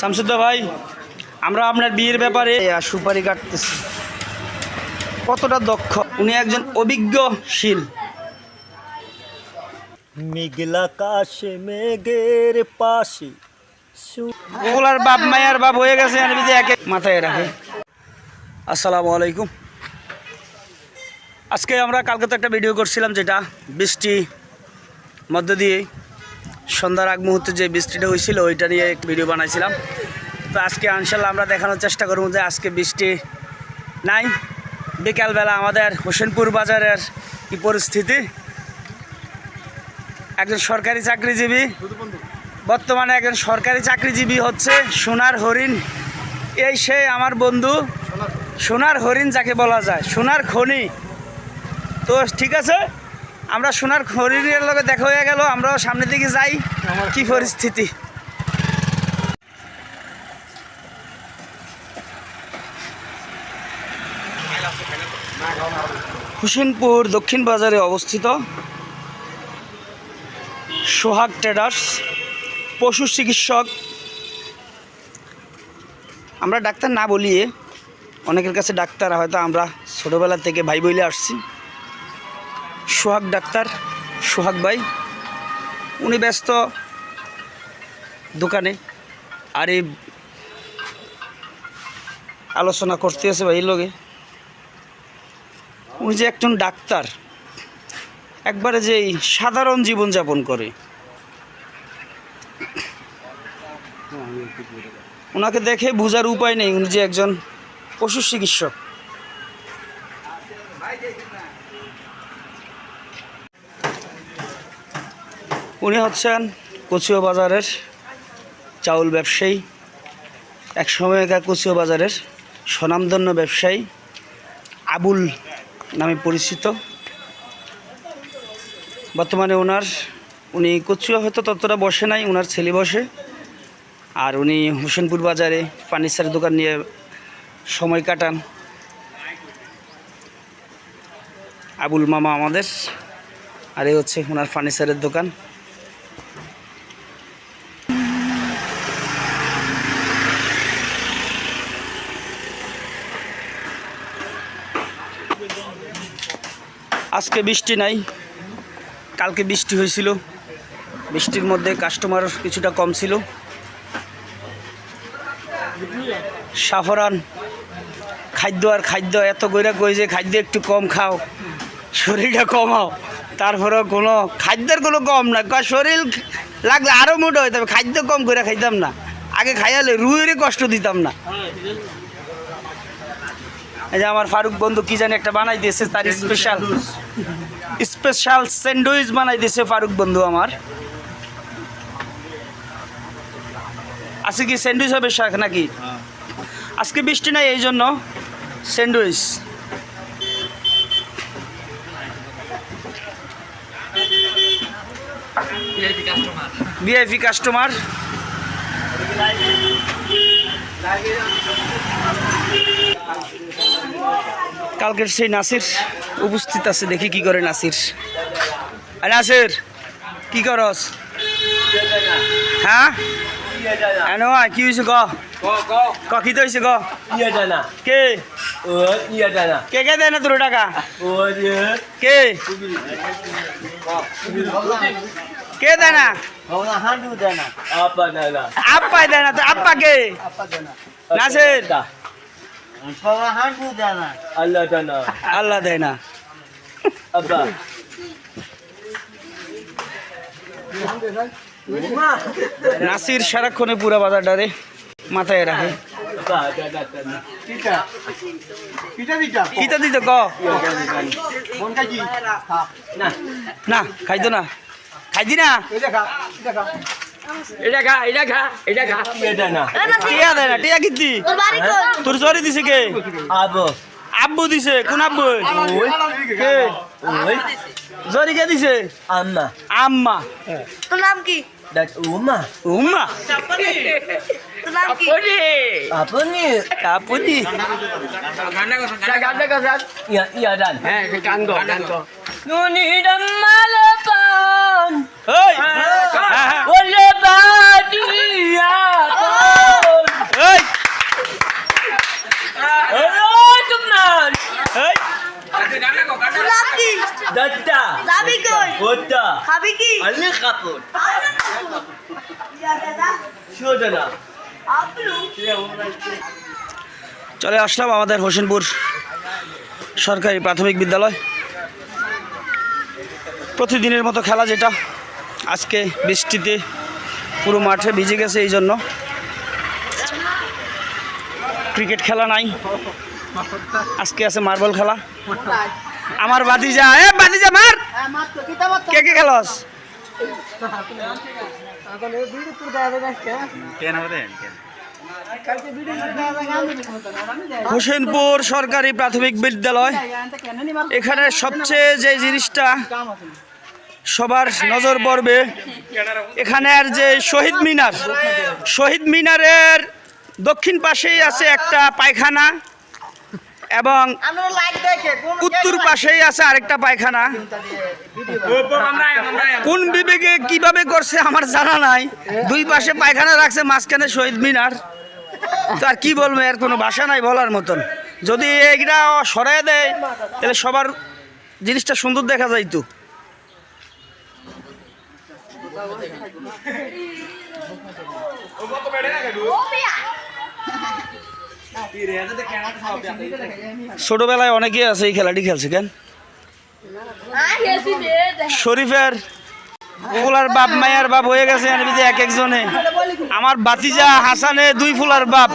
শামসুদ্দা ভাই আমরা আপনার বিয়ের ব্যাপারে সুপারি কাটতেছি। কতটা দক্ষ? উনি একজন অভিজ্ঞশীল। মেঘলা কাশে মেঘের পাশে ওলার বাপ মায়ার বাপ হয়ে গেছে আর বিধি একে মাথায় রাখে। আসসালামু আলাইকুম। আজকে আমরা কালকে তো একটা ভিডিও করছিলাম যেটা বৃষ্টি মধ্য দিয়ে সন্ধ্যার আগ মুহূর্তে যে বৃষ্টিটা হয়েছিল, ওইটা নিয়ে একটা ভিডিও বানাইছিলাম। তো আজকে ইনশাল্লাহ আমরা দেখানোর চেষ্টা করব যে আজকে বৃষ্টি নাই। বিকালবেলা আমাদের হোসেনপুর বাজারের কি পরিস্থিতি? একজন সরকারি চাকরিজীবী, বর্তমানে একজন সরকারি চাকরিজীবী হচ্ছে সোনার হরিণ। এই সে আমার বন্ধু, সোনার হরিণ যাকে বলা যায়, সোনার খনি। তো ঠিক আছে? আমরা সোনার হরিণের লগে দেখা হয়ে গেল আমরাও সামনের দিকে যাই। কি পরিস্থিতি? হুসেনপুর দক্ষিণ বাজারে অবস্থিত সোহাগ ট্রেডার্স পশু চিকিৎসক। আমরা ডাক্তার না বলিয়ে অনেকের কাছে ডাক্তার হয়তো আমরা ছোটোবেলা থেকে ভাই বইলে আসছি। সোহাগ ডাক্তার, সোহাগ ভাই। উনি ব্যস্ত দোকানে। আর এই আলোচনা করতে আছে ভাই লোকে উনি যে একজন ডাক্তার, একবারে যে সাধারণ জীবনযাপন করে। ওনাকে দেখে বোঝার উপায় নেই, উনি যে একজন পশু চিকিৎসক। উনি হচ্ছেন কচুয়া বাজারের চাউল ব্যবসায়ী এক সময়কার কচুয়া বাজারের স্বনামধন্য ব্যবসায়ী আবুল নামে পরিচিত। বর্তমানে ওনার, উনি কচুয়া হয়তো ততটা বসে নাই ওনার ছেলে বসে। আর উনি হোসেনপুর বাজারে ফার্নিচারের দোকান নিয়ে সময় কাটান। আবুল মামা আমাদের, আর এই হচ্ছে ওনার ফার্নিচারের দোকান। আজকে বৃষ্টি নাই, কালকে বৃষ্টি হয়েছিল। বৃষ্টির মধ্যে কাস্টমার কিছুটা কম ছিল। সাফরান, খাদ্য আর খাদ্য এত কইরা কই যে খাদ্য একটু কম খাও, শরীরটা কমাও তারপরেও কোনো, খাদ্যের কোনো কম না। শরীর লাগলে আরও মোটা হইতে হবে খাদ্য কম করে খাইতাম না। আগে খাইয়ালে রুয়েরই কষ্ট দিতাম না। এই যে আমার ফারুক বন্ধু কি জানি একটা বানাই দিয়েছে, তার স্পেশাল স্পেশাল স্যান্ডউইচ বানাই দিয়েছে ফারুক বন্ধু আমার। আজকে কি স্যান্ডউইচ হবে শাক নাকি? আজকে বৃষ্টি নাই এই জন্য স্যান্ডউইচ ভিআইপি কাস্টমার কালকের সেই নাসির উপস্থিত আছে দেখি কি করে নাসির। নাসির কি করস? হ্যাঁ? এনো কি হয়েছে ক? ক কি তো হয়েছে ক? কে? কে কে দেয় না তোর টাকা? কে? কে দেয় না? ওনা হান্ডু জানা আপা জানা আপ্পাই দেয় না তো আপ্পা কে নাসির? আল্লাহ দেয় না। আব্বা। নাসির সারাক্ষণে পুরা বাজারটারে মাথায় রাখে। না, খাইতো না। খাইতি না? এটা খা এটা খা এটা খা। টিয়া না টিয়া কিতি তোর সরি দিছে কে? আবো আব্বু দিছে কোন আব্বু? কে? জরি কে দিছে? আম্মা। আম্মা। তোর নাম কি? dan rumah. Rumah? Siapa ni? Lagi. Apa ni? Apa ni? Apa ni? Saganda kau Sat? Ya, iya Dan. Eh, sekarang kau. Dan kau. Nuni dan malapan. Hei. Wala badia. Hei. Hello, teman. Hei. Datta. যাবি কই? ওত্তা খাবি কি? চলে আসলাম আমাদের হোসেনপুর সরকারি প্রাথমিক বিদ্যালয়। প্রতিদিনের মতো খেলা যেটা আজকে বৃষ্টিতে পুরো মাঠে ভিজে গেছে এই জন্য ক্রিকেট খেলা নাই। আজকে আছে মার্বল খেলা। আমার বাতিজা এ বাতিজা মার! কে কে খেলস? হোসেনপুর সরকারি প্রাথমিক বিদ্যালয়। এখানে সবচেয়ে যে জিনিসটা সবার নজর পড়বে এখানের যে শহীদ মিনার। শহীদ মিনারের দক্ষিণ পাশেই আছে একটা পায়খানা। এবং আমরা লাইক দেখে কোন উত্তর পাশেই আছে আরেকটা পায়খানা। কোন বিবেকে কীভাবে করছে আমার জানা নাই। দুই পাশে পায়খানা রাখছে মাঝখানে শহীদ মিনার। তো আর কি বলব এর কোনো ভাষা নাই বলার মতন। যদি এইটা সরাই দেয় তাহলে সবার জিনিসটা সুন্দর দেখা যাইতো ছোটবেলায় অনেকেই আছে এই খেলাটি খেলছে, কেন? শরীফের ফুলার বাপ, মায়ার বাপ হয়ে গেছে এক একজনে। আমার বাতিজা হাসানে দুই ফুলার বাপ।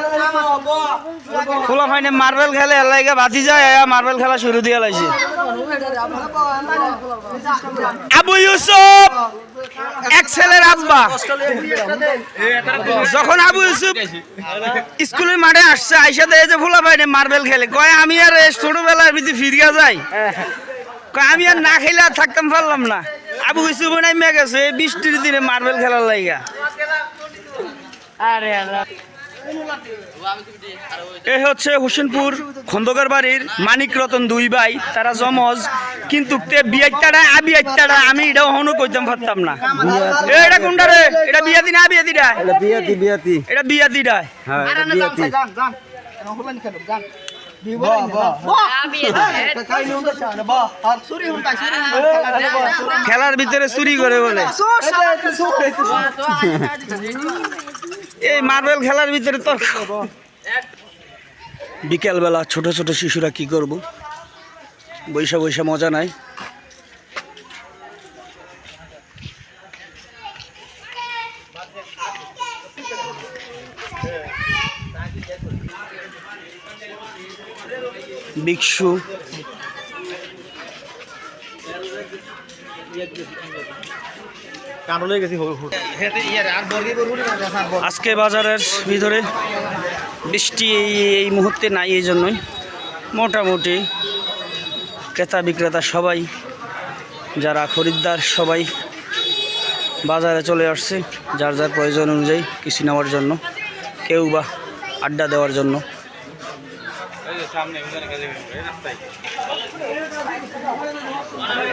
ফুলা ফাইনে মার্বেল খেলে এলাইগা বাতিজা মার্বেল খেলা শুরু দিয়ে লাইছে। ইউসুফ! এক ছেলের আব্বা। যখন আবু ইউসুফ স্কুলের মাঠে আসছে, আইসা দেয় যে ফুলা ফাইনে মার্বেল খেলে। কয়, আমি আর ছোটবেলার ভিতরে ফিরিয়া যাই। আমি আর না খেলে আর থাকতাম পারলাম না। আবু ইউসুফ নাইমে গেছে এই বৃষ্টির দিনে মার্বেল খেলার লাইগা। এই হচ্ছে হোসেনপুর খন্দকার বাড়ির মানিক রতন দুই ভাই তারা জমজ কিন্তু তে আবি আমি এটা হনু কইতাম পারতাম না এ, এটা কোনটা রে এটা বিয়াতি বিয়াতি এটা বিয়া দিডা হ্যাঁ এটা বিয়াতি খেলার ভিতরে চুরি করে বলে এই মার্বেল খেলার ভিতরে তো বিকেলবেলা ছোট ছোট শিশুরা কি করব? বৈশা বৈশা মজা নাই। ভিক্ষু আজকে বাজারের ভিতরে বৃষ্টি এই এই মুহূর্তে নাই এই জন্যই। মোটামুটি ক্রেতা বিক্রেতা সবাই যারা খরিদ্দার সবাই বাজারে চলে আসছে যার যার প্রয়োজন অনুযায়ী কিছু নেওয়ার জন্য কেউ বা আড্ডা দেওয়ার জন্য।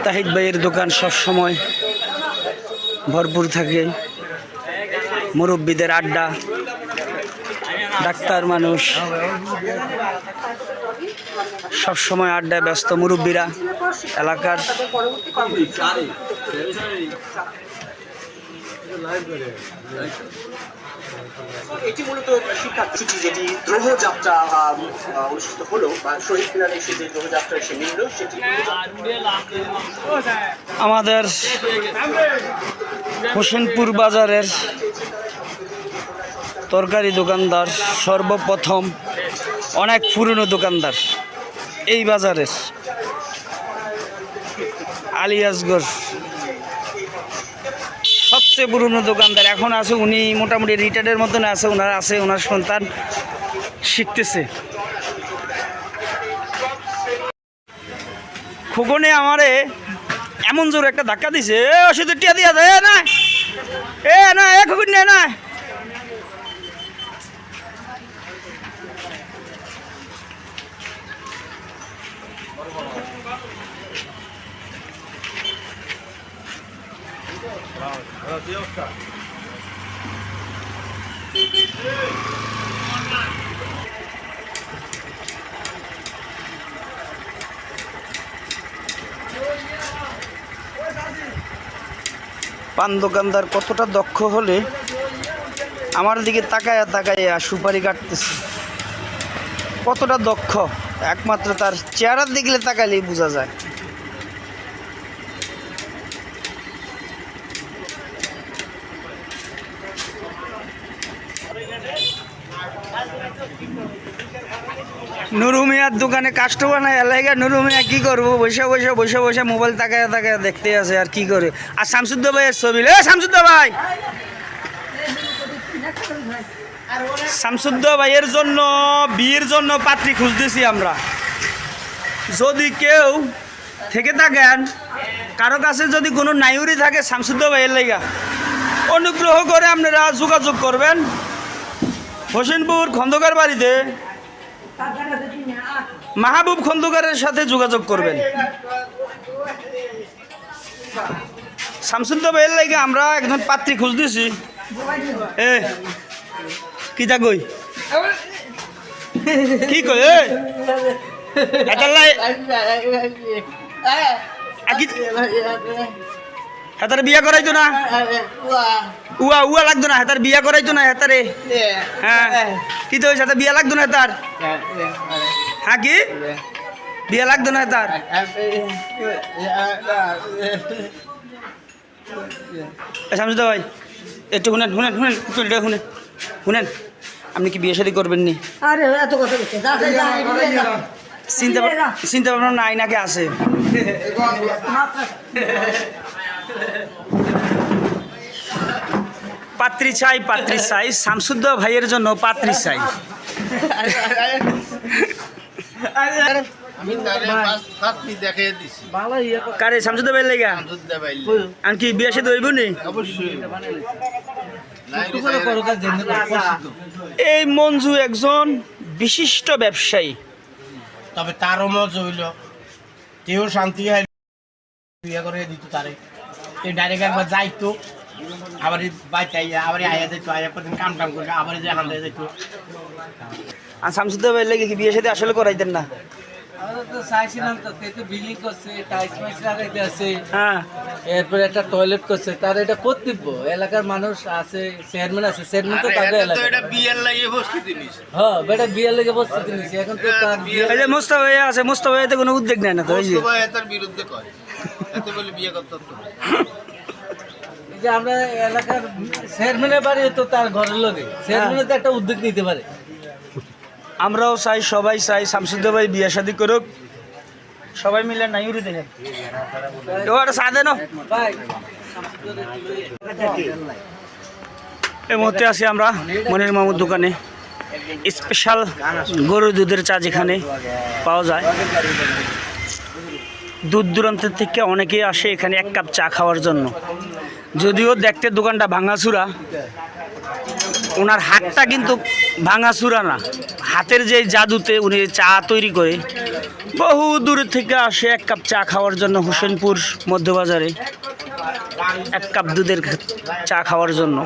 তাহিদ ভাইয়ের দোকান সব সময় ভরপুর থাকে। মুরব্বীদের আড্ডা ডাক্তার মানুষ। সব সময় আড্ডায় ব্যস্ত মুরব্বীরা এলাকার। এটি মূলত শিক্ষার্থী যেটি গ্রহযাত্রা আহ, আহ, অনুষ্ঠিত হলো বা শহীদ মিনারে এসে যে গ্রহযাত্রা এসে মিলল সেটি আমাদের হোসেনপুর বাজারের তরকারি দোকানদার সর্বপ্রথম অনেক পুরনো দোকানদার এই বাজারের আলিয়াসগড় সবচেয়ে পুরনো দোকানদার। এখন আছে উনি মোটামুটি রিটায়ার্ডের মতন আছে ওনার আছে ওনার সন্তান শিখতেছে। খোকনে আমারে এমন জোর একটা ধাক্কা দিছে ওষুধের টিয়া দিয়া দে না, এ না, এ, খোকন নে। পান দোকানদার কতটা দক্ষ হলে আমার দিকে তাকাইয়া তাকাইয়া সুপারি কাটতেছে। কতটা দক্ষ? একমাত্র তার চেহারা দেখলে তাকালেই বোঝা যায়। নুরু মিয়ার দোকানে কাস্টমার নাই, এলাকা নুরু মিয়া কি করব? বসে বসে বসে বসে মোবাইল তাকায় তাকায় দেখতে আছে আর কি করে। আর শামসুদ্দ ভাইয়ের ছবি এ শামসুদ্দ ভাই! শামসুদ্দ ভাইয়ের জন্য, বিয়ের জন্য পাত্রী খুঁজতেছি আমরা। যদি কেউ থেকে থাকেন, কারও কাছে যদি কোনো নাইউরি থাকে শামসুদ্দ ভাইয়ের লেগা, অনুগ্রহ করে আপনারা যোগাযোগ করবেন। হোসেনপুর খন্দকার বাড়িতে মাহবুব খন্দকারের সাথে যোগাযোগ করবেন শামসুদ্দ ভাইয়ের লাগে আমরা একজন পাত্রী খুঁজতেছি এ কি তা কই কি কই আকি হেতারে বিয়া করাইতো না উয়া উয়া লাগতো না হেতার বিয়া করাইতো না হেতারে হ্যাঁ কি তো হয়েছে হেতার বিয়া লাগতো না হেতার হ্যাঁ কি বিয়া লাগতো না হেতার শামসুদা ভাই একটু শুনেন শুনেন শুনেন একটু এটা শুনেন শুনেন আপনি কি বিয়ে শাদী করবেন নি আরে এত কথা। চিন্তা চিন্তা ভাবনা নাই নাকি আছে পাত্রী চাই পাত্রী চাই। শামসুদ্দ ভাইয়ের জন্য পাত্রী চাই। আমি কারে শামসুদ্দ ভাইয়ের লেগা? দুধ কি বিয়ে সাথে হইব নি? এই মঞ্জু একজন বিশিষ্ট ব্যবসায়ী। তবে তারও মজ হইল। তেও শান্তি হয় বিয়ে করে দিত তারে। ডাইরেক্ট একবার যাইতো। আবার বাইতে আইয়া আবার কাম টাম করে আবার যে হান্দে আর শামসুদ্দ লেগে কি বিয়ে সাথে আসলে করাইতেন না? হ্যাঁ। এরপরে একটা টয়লেট করছে তার এটা কর্তব্য। এলাকার মানুষ আছে চেয়ারম্যান আছে চেয়ারম্যান তো তাদের এলাকা এটা বিয়ের হ্যাঁ বেটা বিয়ে লেগে বসতে নিছি এখন তো তার বিয়ে মোস্তাফা আছে মোস্তাফা ভাইতে কোনো উদ্যোগ নেয় না তো বিরুদ্ধে কয়? এত বলে বিয়ে করতে যে আমরা এলাকার চেয়ারম্যানের বাড়ি তো তার ঘরের লোকে চেয়ারম্যানের তো একটা উদ্যোগ নিতে পারে। আমরাও চাই সবাই চাই শামসুদ্দ ভাই বিয়ে শাদী করুক। সবাই মিলে নাইউরি দেখেন ও একটা চা এই মুহূর্তে আছি আমরা মনির মামুর দোকানে। স্পেশাল গরুর দুধের চা যেখানে পাওয়া যায়। দূর দূরান্ত থেকে অনেকেই আসে এখানে এক কাপ চা খাওয়ার জন্য। যদিও দেখতে দোকানটা ভাঙাচুরা, ওনার হাতটা কিন্তু ভাঙাচুরা না। হাতের যে জাদুতে উনি চা তৈরি করে, বহু দূর থেকে আসে এক কাপ চা খাওয়ার জন্য হোসেনপুর মধ্যবাজারে, এক কাপ দুধের চা খাওয়ার জন্য।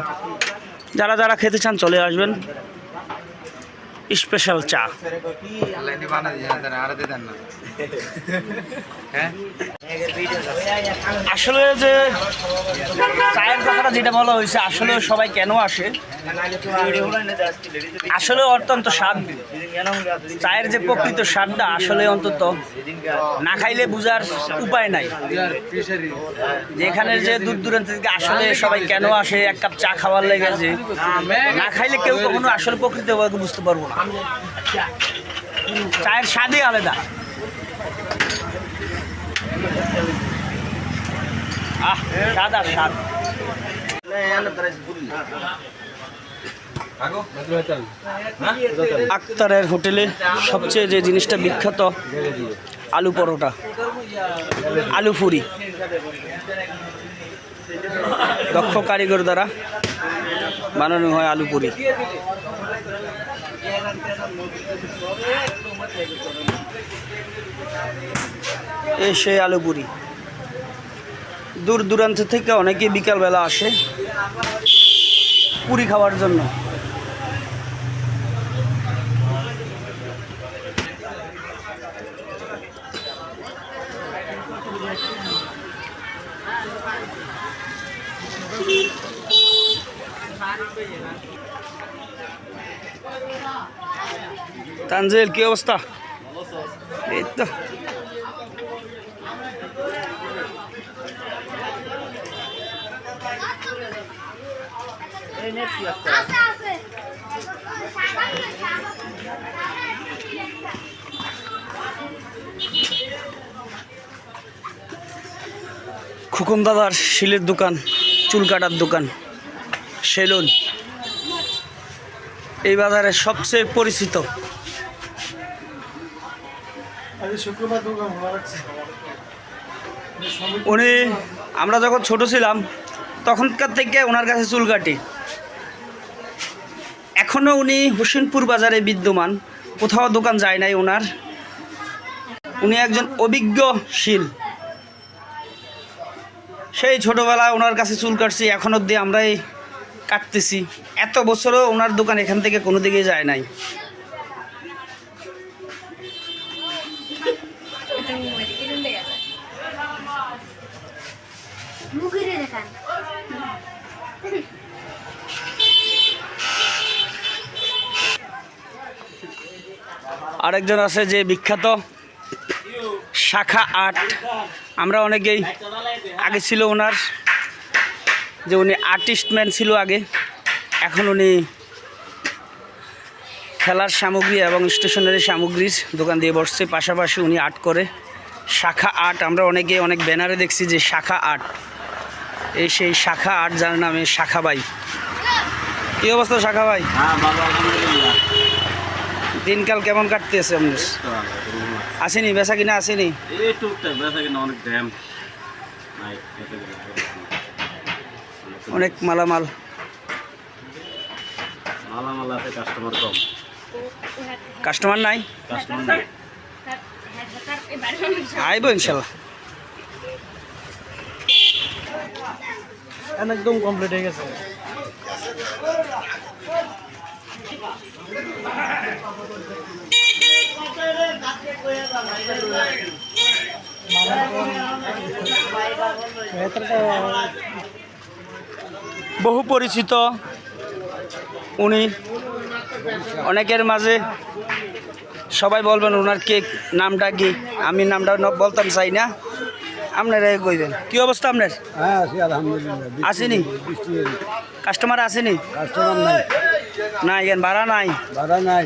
যারা যারা খেতে চান চলে আসবেন। স্পেশাল চা। আসলে যে চায়ের কথাটা যেটা বলা হয়েছে, আসলে সবাই কেন আসে? আসলে অত্যন্ত স্বাদ। চায়ের যে প্রকৃত স্বাদটা আসলে অন্তত না খাইলে বুঝার উপায় নাই। যেখানে যে দূর দূরান্ত থেকে আসলে সবাই কেন আসে, এক কাপ চা খাওয়ার লেগে যে না খাইলে কেউ কখনো আসলে প্রকৃত বুঝতে পারব না। চায়ের স্বাদই আলাদা। আহ স্বাদ আর স্বাদ আক্তারের হোটেলে সবচেয়ে যে জিনিসটা বিখ্যাত আলু পরোটা আলু ফুরি দক্ষ কারিগর দ্বারা বানানো হয় আলু পুরি। এই সেই আলু পুরি। দূর দূরান্ত থেকে অনেকে বিকালবেলা আসে পুরি খাওয়ার জন্য। তানজিল কি অবস্থা? এই তো। খুকুন দাদার শিলের দোকান চুল কাটার দোকান সেলুন। এই বাজারে সবচেয়ে পরিচিত। উনি আমরা যখন ছোট ছিলাম তখনকার থেকে ওনার কাছে চুল কাটি। এখনও উনি হোসেনপুর বাজারে বিদ্যমান। কোথাও দোকান যায় নাই ওনার। উনি একজন অভিজ্ঞশীল। সেই ছোটোবেলায় ওনার কাছে চুল কাটছি, এখন অবধি আমরাই কাটতেছি। এত বছরও ওনার দোকান এখান থেকে কোনো দিকে যায় নাই। আরেকজন আছে যে বিখ্যাত শাখা আর্ট আমরা অনেকেই আগে ছিল ওনার, যে উনি আর্টিস্ট ম্যান ছিল আগে। এখন উনি খেলার সামগ্রী এবং স্টেশনারি সামগ্রীর দোকান দিয়ে বসছে। পাশাপাশি উনি আর্ট করে। শাখা আর্ট আমরা অনেকে অনেক ব্যানারে দেখছি যে শাখা আর্ট এই সেই শাখা আর্ট যার নামে শাখা ভাই কী অবস্থা শাখা ভাই হ্যাঁ দিনকাল কেমন কাটতেছে আপনার আসেনি বেচা কিনা আসেনি? এই বেচা কিনা অনেক মালামাল। মালা মালা আছে কাস্টমার কম। কাস্টমার নাই? কাস্টমার নাই। আইব ইনশাল্লাহ। একদম কমপ্লিট হয়ে গেছে। বহু পরিচিত। উনি অনেকের মাঝে সবাই বলবেন ওনার কে নামটা কি? আমি নামটা বলতাম চাই না। আপনারা কইবেন। কি অবস্থা আপনার? হ্যাঁ আসেনি? কাস্টমার আসেনি? কাস্টমার নাই। না এখান ভাড়া নাই। ভাড়া নাই।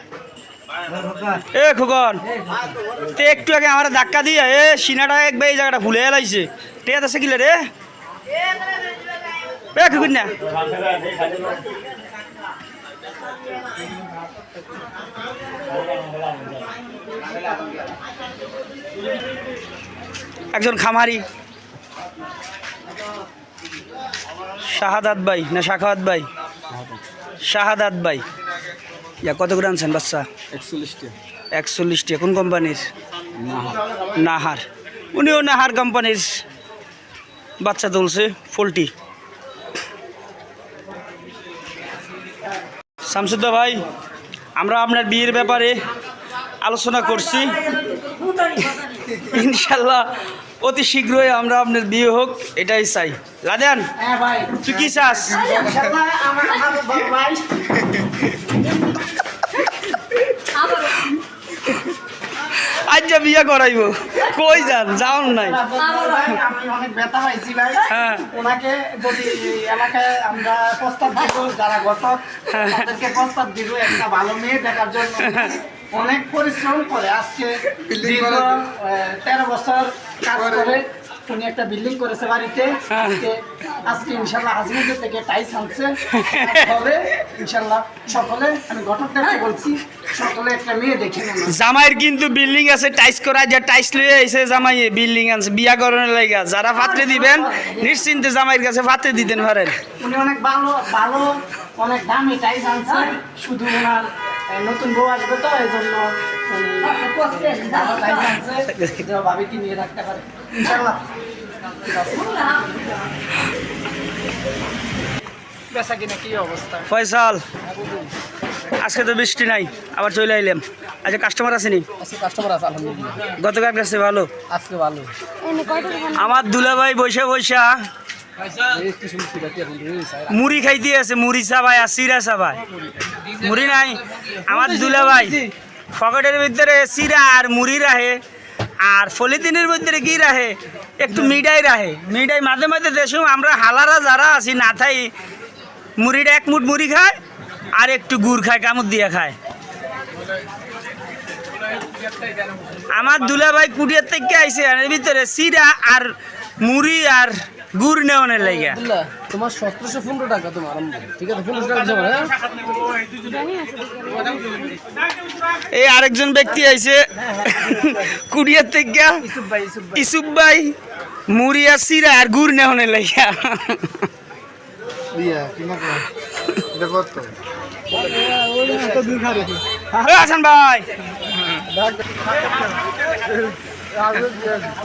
এ খুকন, তে একটু আগে আমার ধাক্কা দিয়ে, এ সিনাটা একবার এই জায়গাটা ভুলে এলাইছে টেয়াত আছে কিলে রে? এ খুকুন না। একজন খামারি। শাহাদাত ভাই না শাখাওয়াত ভাই? শাহাদাত ভাই। ইয়া কত করে আনছেন বাচ্চা? একচল্লিশটা। একচল্লিশটি। কোন কোম্পানির? নাহার। উনিও নাহার কোম্পানির বাচ্চা তুলছে পোলট্রি শামসুদ্দা ভাই আমরা আপনার বিয়ের ব্যাপারে আলোচনা করছি। ইনশাল্লাহ অতি শীঘ্রই আমরা আপনার বিয়ে হোক এটাই চাই। লাদেন তুই কি চাস? যা বিয়ে করাইব। কই যান যাওন নাই। আমি অনেক ব্যথা পাইছি ভাই ওনাকে যদি এলাকায় আমরা প্রস্তাব দিব যারা ঘটক তাদেরকে প্রস্তাব দিব একটা ভালো মেয়ে দেখার জন্য অনেক পরিশ্রম করে আজকে দীর্ঘ তেরো বছর কাজ করে। উনি একটা বিল্ডিং করেছে বাড়িতে। আজকে ইনশাল্লাহ হাজমুদের থেকে টাইস আনছে। হবে ইনশাল্লাহ সকলে আমি ঘটকটাকে বলছি সকলে একটা মেয়ে দেখে নেন। জামাইয়ের কিন্তু বিল্ডিং আছে টাইস করা যে টাইস লয়ে আইছে জামাই বিল্ডিং আছে বিয়া করানোর লাগা যারা পাত্রে দিবেন নিশ্চিন্তে জামাইয়ের কাছে পাত্রে দিতেন পারেন। উনি অনেক ভালো ভালো অনেক দামি টাইস আনছে। শুধু ওনার নতুন বউ আসবে তো এই জন্য ভাবিকে নিয়ে রাখতে পারে। ইনশাল্লাহ বেচা কিনা কি অবস্থা ফয়সাল আজকে তো বৃষ্টি নাই আবার চলে আইলাম। আচ্ছা কাস্টমার আসেনি কাস্টমার আছে আলহামদুলিল্লাহ। গতকাল কাছে ভালো? আজকে ভালো। আমার দুলাভাই বৈশা বৈশা মুড়ি খাইতে আছে মুড়ি চাবাই আর সিরা চাবাই মুড়ি নাই। আমার দুলাভাই পকেটের ভিতরে সিরা আর মুড়ি রাহে আর ফলিদিনের মধ্যে কি রাহে? একটু মিডাই রাহে। মিডাই মাঝে মাঝে দেশ আমরা হালারা যারা আছি, না থাই, মুড়িটা এক মুঠ মুড়ি খায়, আর একটু গুড় খায় কামড় দিয়া খায়। আমার দুলাভাই কুড়িয়ার থেকে আইসে ভিতরে সিরা আর মুড়ি আর গুড় নেওয়ানের আব্দুল্লাহ তোমার সতেরোশো পনেরো টাকা তোমার ঠিক আছে পনেরোশো টাকা হ্যাঁ? এই আরেকজন ব্যক্তি আইছে। কুড়িয়ার থেকে ইসুফ ভাই মুড়িয়া সিরা আর গুড় নেওয়ানের লাগিয়া এ হাসান ভাই।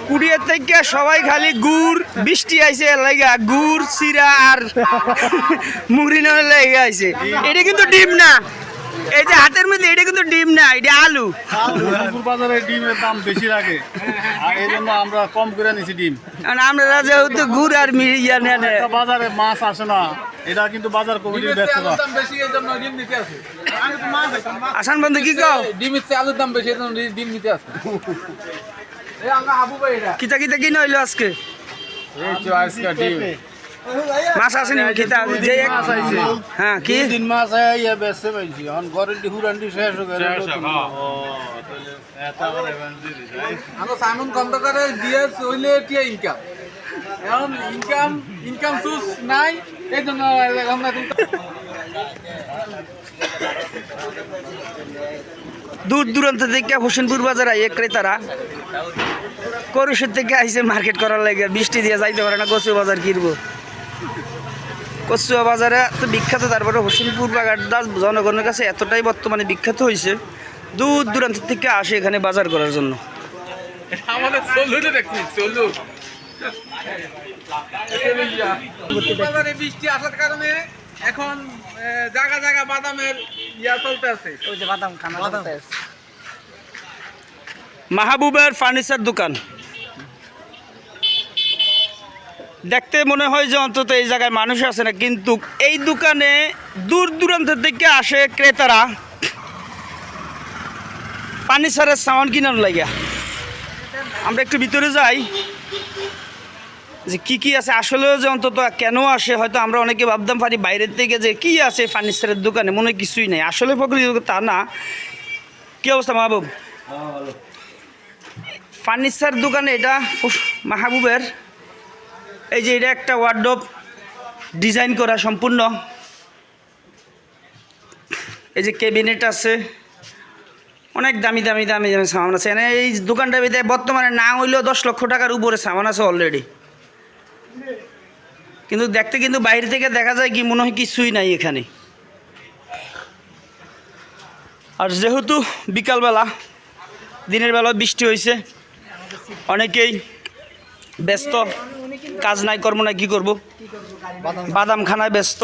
কুড়িয়ার থেকে সবাই খালি গুড় বৃষ্টি আইছে লাগা গুড় সিরা আর মুড়ি নেওয়ার লাগে আইছে। এটা কিন্তু ডিম না। এই যে হাতের মধ্যে এটা কিন্তু ডিম না এটা আলু। দুপুর বাজারে ডিমের দাম বেশি লাগে। আর এই জন্য আমরা কম করে নিছি ডিম। কারণ আমরা যেহেতু গুড় আর মিড়ি ইয়া নেয় বাজারে মাছ আসে না এটা কিন্তু বাজার কমিটির আসে আসান বন্ধু কি কও ডিমের চেয়ে আলুর দাম বেশি এই জন্য ডিম নিতে আসে কিতা কিতা কি নইলো আজকে মাছ আসেনি কিতা যে এক- মাছ আইছে হ্যাঁ কি দিন মাছ ইয়ে বেচতে পাইছি এখন ঘরের দি হুরান্ডি শেষ হয়ে গেল আমরা সাইমন খন্দকারের দিয়ে হইলে টিয়া ইনকাম এখন ইনকাম ইনকাম সুস নাই এই জন্য আমরা দূর দূরান্ত থেকে হোসেনপুর বাজার আইয়ে ক্রেতারা করুষের থেকে আইসে মার্কেট করার লাগে। বৃষ্টি দিয়ে যাইতে পারে না কচুয়া বাজার কিনবো কচুয়া বাজারে তো বিখ্যাত তারপরে হোসেনপুর বাজারটা জনগণের কাছে এতটাই বর্তমানে বিখ্যাত হয়েছে দূর দূরান্ত থেকে আসে এখানে বাজার করার জন্য। বৃষ্টি আসার কারণে এখন জায়গা জায়গা বাদামের ইয়া চলতে আছে। ওই যে বাদাম খানা চলতে আছে। মাহবুবের ফার্নিচার দোকান। দেখতে মনে হয় যে অন্তত এই জায়গায় মানুষ আছে না কিন্তু এই দোকানে দূর দূরান্ত থেকে আসে ক্রেতারা ফার্নিচারের সামান কিনার লাগিয়া। আমরা একটু ভিতরে যাই। যে কি কি আছে? আসলেও যে অন্তত কেন আসে, হয়তো আমরা অনেকে ভাবতাম পারি বাইরের থেকে যে কি আছে ফার্নিচারের দোকানে, মনে কিছুই নেই। আসলে প্রকৃত তা না। কি অবস্থা, মাহবুব? ফার্নিচার দোকানে এটা মাহবুবের। এই যে এটা একটা ওয়ার্ডরোব ডিজাইন করা সম্পূর্ণ। এই যে ক্যাবিনেট আছে। অনেক দামি দামি দামি দামি সামান আছে। এনে এই দোকানটার ভিতরে বর্তমানে না হইলেও দশ লক্ষ টাকার উপরে সামান আছে অলরেডি কিন্তু দেখতে কিন্তু বাইরে থেকে দেখা যায় কি মনে হয় কিছুই নাই এখানে। আর যেহেতু বিকালবেলা দিনের বেলা বৃষ্টি হয়েছে অনেকেই ব্যস্ত কাজ নাই কর্ম নাই কী করব? বাদাম খানায় ব্যস্ত।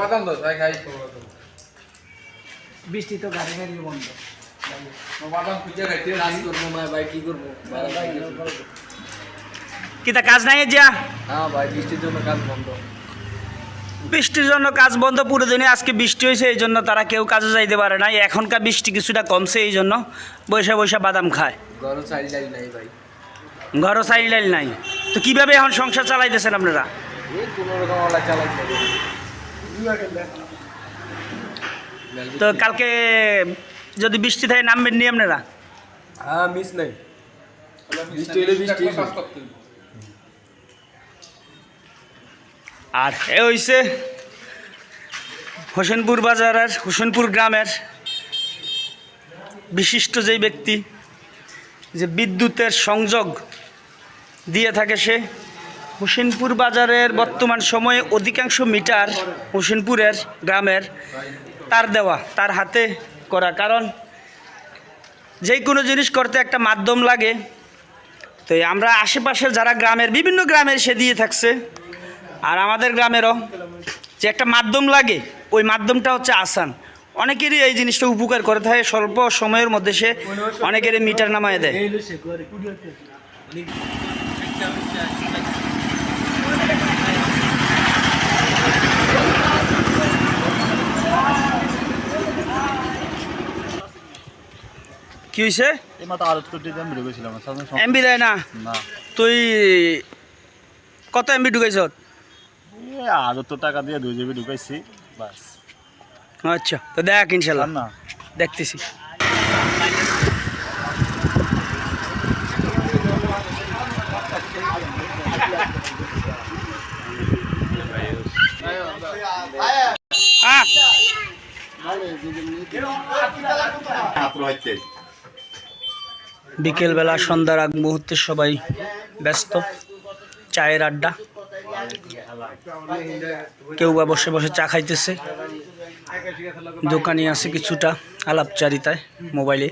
বাদাম তো যাই খাই বৃষ্টি তো গাড়ি গাড়ি বন্ধ। বাদাম খুঁজে খাইতে কাজ করব না ভাই কি করব? কিতা কাজ নাই যা হ্যাঁ ভাই বৃষ্টির জন্য কাজ বন্ধ। বৃষ্টির জন্য কাজ বন্ধ পুরো দিনে আজকে বৃষ্টি হয়েছে এই জন্য তারা কেউ কাজে যাইতে পারে না এখনকার বৃষ্টি কিছুটা কমছে এই জন্য বৈশা বৈশা বাদাম খায়। ঘরও চাই যাই নাই ভাই। ঘরও সাইল নাই। তো কীভাবে এখন সংসার চালাইতেছেন আপনারা? তো কালকে যদি বৃষ্টি থাকে নামবেন নি আপনারা? হ্যাঁ মিস নাই। আর এ হইছে হোসেনপুর বাজারের হোসেনপুর গ্রামের বিশিষ্ট যেই ব্যক্তি, যে বিদ্যুতের সংযোগ দিয়ে থাকে সে। হোসেনপুর বাজারের বর্তমান সময়ে অধিকাংশ মিটার হোসেনপুরের গ্রামের তার দেওয়া, তার হাতে করা। কারণ যে কোনো জিনিস করতে একটা মাধ্যম লাগে। তো আমরা আশেপাশের যারা গ্রামের, বিভিন্ন গ্রামের সে দিয়ে থাকছে। আর আমাদের গ্রামেরও যে একটা মাধ্যম লাগে ওই মাধ্যমটা হচ্ছে আসান। অনেকেরই এই জিনিসটা উপকার করে থাকে স্বল্প সময়ের মধ্যে সে অনেকেরই মিটার নামায় দেয়। কি হয়েছে এমবি দেয় না? না। তুই কত এমবি ঢুকাইছ আরও তো টাকা দিয়ে দুই জিবি ঢুকাইছি বাস আচ্ছা তো দেখ ইনশাল্লাহ। না। দেখতেছি। বিকেলবেলা সন্ধ্যার আগ মুহূর্তে সবাই ব্যস্ত চায়ের আড্ডা। কেউ বা বসে বসে চা খাইতেছে। দোকানে আছে কিছুটা আলাপচারিতায় মোবাইলে।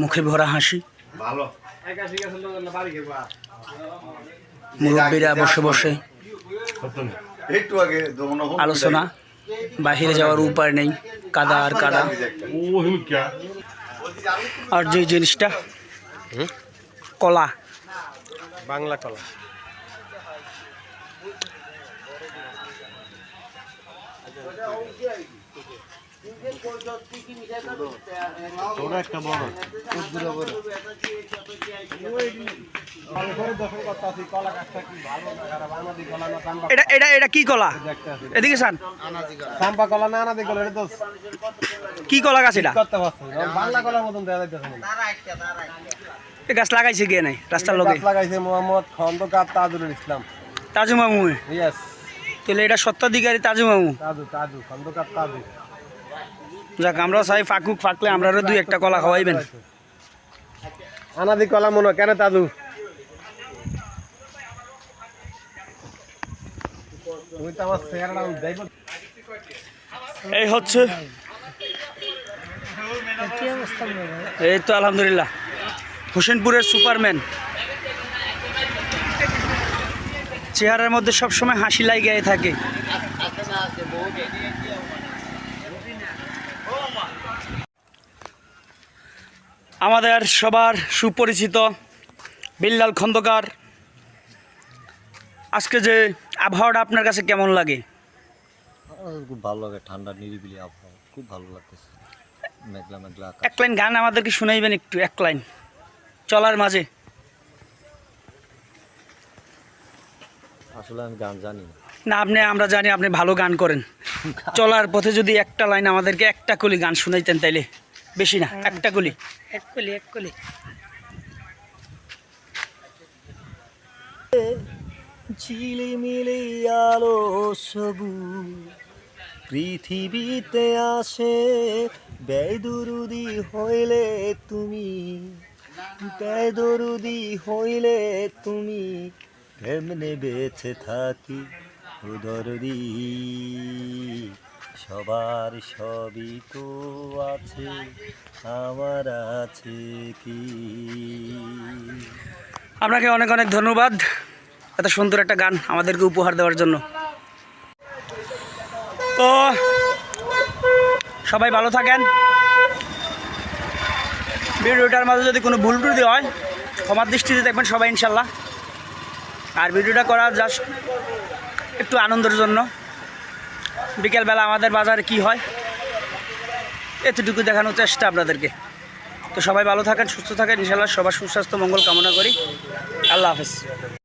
মুখে ভরা হাসি। মুরব্বীরা বসে বসে আলোচনা। বাহিরে যাওয়ার উপায় নেই, কাদা আর কাদা। আর যে জিনিসটা, কলা। বাংলা কলা। এটা এটা এটা কি কলা? এদিকে সান। সাম্পা কলা না আনাদি কলা এটা তো কি কলা গাছ এটা? করতে পারছে বাংলা কলার মতন দেওয়া যাইতেছে না গাছ লাগাইছে কে নাই? রাস্তার লোকে গাছ লাগাইছে মোহাম্মদ খন্দকার তাজুল ইসলাম। তাজু মামু। ইয়েস তাহলে এটা সত্যাধিকারী তাজু মামু? যাক আমরাও চাই ফাঁকুক ফাঁকলে আমরারও দুই একটা কলা খাওয়াইবেন। আনাদি কলা মনে কেন তাজু? আমার এই হচ্ছে। এই তো আলহামদুলিল্লাহ। হোসেনপুরের সুপারম্যান। চেহারার মধ্যে সবসময় হাসি লাগিয়ে থাকে। আমাদের সবার সুপরিচিত বিল্লাল খন্দকার। আজকে যে আবহাওয়াটা আপনার কাছে কেমন লাগে? খুব ভালো লাগে ঠান্ডা নিরিবিলি আবহাওয়া খুব ভালো লাগতেছে। মেঘলা মেঘলা এক লাইন গান আমাদেরকে শুনাইবেন একটু এক লাইন। চলার মাঝে। আসলে আমি গান জানি না। আপনি আমরা জানি আপনি ভালো গান করেন। চলার পথে যদি একটা লাইন আমাদেরকে একটা কলি গান শুনাইতেন তাইলে। বেশি না একটা কলি। এক কলি এক কলি। ঝিলিমিলি আলো সবু পৃথিবীতে আসে বেদুরুদি হইলে তুমি বেদরুদি হইলে তুমি কেমনে বেঁচে থাকি উদরদি সবার সবই তো আছে, আমার আছে কি? আপনাকে অনেক অনেক ধন্যবাদ এত সুন্দর একটা গান আমাদেরকে উপহার দেওয়ার জন্য। তো, সবাই ভালো থাকেন। ভিডিওটার মাঝে যদি কোনো ভুল ত্রুটি হয়, ক্ষমার দৃষ্টিতে দেখবেন সবাই, ইনশাল্লাহ। আর ভিডিওটা করা জাস্ট একটু আনন্দের জন্য। বিকেলবেলা আমাদের বাজারে কি হয়, এতটুকু দেখানোর চেষ্টা আপনাদেরকে। তো সবাই ভালো থাকেন, সুস্থ থাকেন ইনশাল্লাহ সবার সুস্বাস্থ্য, মঙ্গল কামনা করি। আল্লাহ হাফেজ।